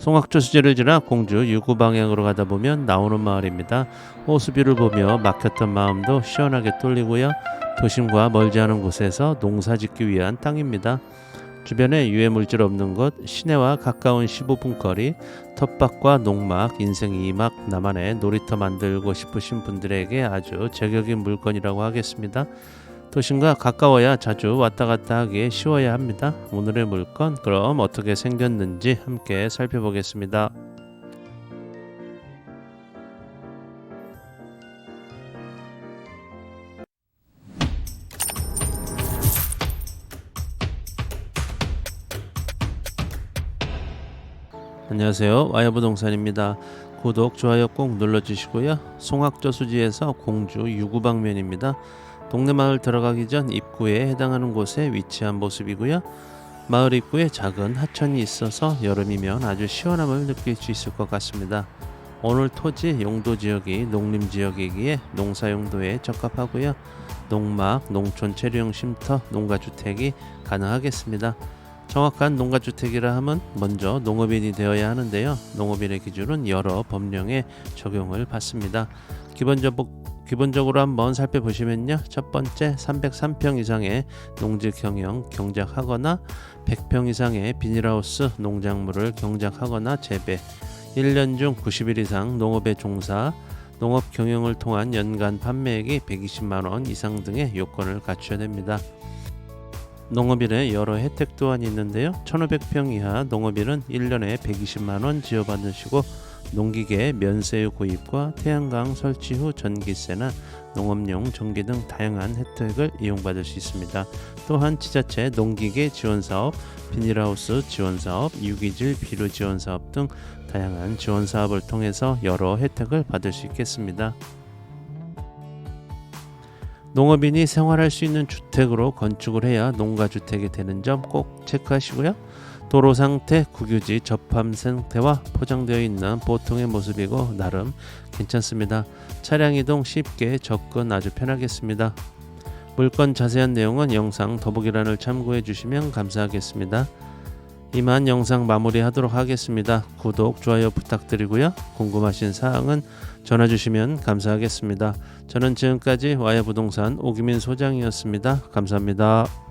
송악조 수제를 지나 공주 유구 방향으로 가다 보면 나오는 마을입니다. 호수뷰를 보며 막혔던 마음도 시원하게 뚫리고요. 도심과 멀지 않은 곳에서 농사 짓기 위한 땅입니다. 주변에 유해 물질 없는 곳, 시내와 가까운 15분 거리, 텃밭과 농막, 인생 2막, 나만의 놀이터 만들고 싶으신 분들에게 아주 제격인 물건이라고 하겠습니다. 도심과 가까워야 자주 왔다 갔다 하기에 쉬워야 합니다. 오늘의 물건 그럼 어떻게 생겼는지 함께 살펴보겠습니다. 안녕하세요. 와이어부동산입니다. 구독, 좋아요 꼭 눌러주시고요. 송악저 수지에서 공주 유구방면입니다. 동네 마을 들어가기 전 입구에 해당하는 곳에 위치한 모습이고요. 마을 입구에 작은 하천이 있어서 여름이면 아주 시원함을 느낄 수 있을 것 같습니다. 오늘 토지 용도 지역이 농림 지역이기에 농사 용도에 적합하고요. 농막, 농촌 체류용 쉼터, 농가주택이 가능하겠습니다. 정확한 농가주택이라 하면 먼저 농업인이 되어야 하는데요. 농업인의 기준은 여러 법령에 적용을 받습니다. 기본적으로 기본적으로 한번 살펴보시면요. 첫 번째 303평 이상의 농지 경영 경작하거나 100평 이상의 비닐하우스 농작물을 경작하거나 재배 1년 중 90일 이상 농업에 종사 농업 경영을 통한 연간 판매액이 120만 원 이상 등의 요건을 갖춰야 됩니다. 농업인의 여러 혜택 또한 있는데요. 1500평 이하 농업인은 1년에 120만 원 지원받으시고 농기계 면세유 구입과 태양광 설치 후 전기세나 농업용 전기 등 다양한 혜택을 이용받을 수 있습니다. 또한 지자체 농기계 지원 사업, 비닐하우스 지원 사업, 유기질 비료 지원 사업 등 다양한 지원 사업을 통해서 여러 혜택을 받을 수 있겠습니다. 농업인이 생활할 수 있는 주택으로 건축을 해야 농가주택이 되는 점 꼭 체크하시고요. 도로 상태, 국유지 접함 상태와 포장되어 있는 보통의 모습이고 나름 괜찮습니다. 차량 이동 쉽게 접근 아주 편하겠습니다. 물건 자세한 내용은 영상 더보기란을 참고해 주시면 감사하겠습니다. 이만 영상 마무리하도록 하겠습니다. 구독, 좋아요 부탁드리고요. 궁금하신 사항은 전화 주시면 감사하겠습니다. 저는 지금까지 와이어 부동산 오기민 소장이었습니다. 감사합니다.